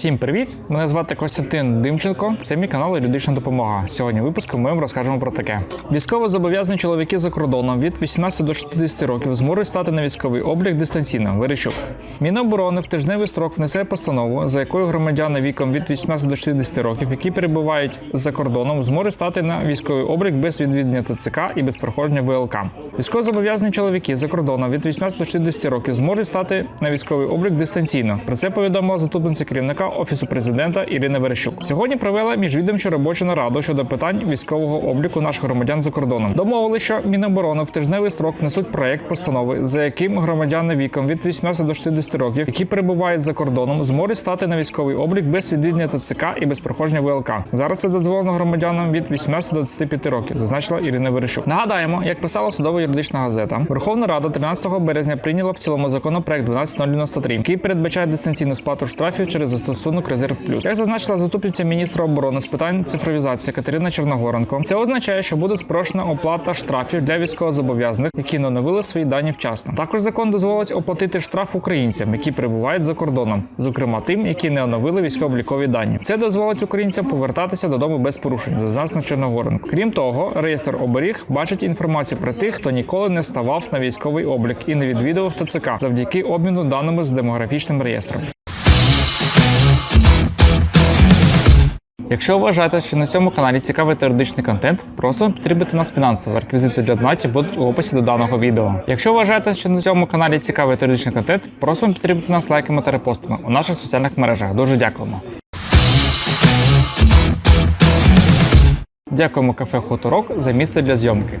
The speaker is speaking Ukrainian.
Всім привіт! Мене звати Костянтин Димченко. Це мій канал Юридична допомога. Сьогодні в випуску ми вам розкажемо про таке. Військово зобов'язані чоловіки за кордоном від 18 до 60 років зможуть стати на військовий облік дистанційно. Вирішук. Міноборони в тижневий строк внесе постанову, за якою громадяни віком від 18 до 60 років, які перебувають за кордоном, зможуть стати на військовий облік без відвідування ТЦК і без проходження ВЛК. Військовозобов'язані чоловіки за кордоном від 18 до 60 років зможуть стати на військовий облік дистанційно. Про це повідомила заступниця керівника офісу президента Ірина Верещук. Сьогодні провела міжвідомчу робочу нараду щодо питань військового обліку наших громадян за кордоном. Домовили, що Міноборони в тижневий строк внесуть проект постанови, за яким громадяни віком від 18 до 60 років, які перебувають за кордоном, зможуть стати на військовий облік без відвідування ТЦК і без проходження ВЛК. Зараз це дозволено громадянам від 18 до 25 років, зазначила Ірина Верещук. Нагадаємо, як писала судова юридична газета, Верховна Рада 13 березня прийняла в цілому законопроект 12093, який передбачає дистанційну сплату штрафів через застосунок Резерв Плюс. Як зазначила заступниця міністра оборони з питань цифровізації Катерина Чорногоренко, це означає, що буде спрощена оплата штрафів для військовозобов'язаних, які не оновили свої дані вчасно. Також закон дозволить оплатити штраф українцям, які перебувають за кордоном, зокрема тим, які не оновили військово-облікові дані. Це дозволить українцям повертатися додому без порушень, зазначено Чорногоренко. Крім того, реєстр оберіг бачить інформацію про тих, хто ніколи не ставав на військовий облік і не відвідував ТЦК завдяки обміну даними з демографічним реєстром. Якщо вважаєте, що на цьому каналі цікавий теоретичний контент, просимо підтримати нас фінансово. Реквізити для донатів будуть у описі до даного відео. Якщо вважаєте, що на цьому каналі цікавий теоретичний контент, просимо підтримати нас лайками та репостами у наших соціальних мережах. Дуже дякуємо. Дякуємо кафе Хуторок за місце для зйомки.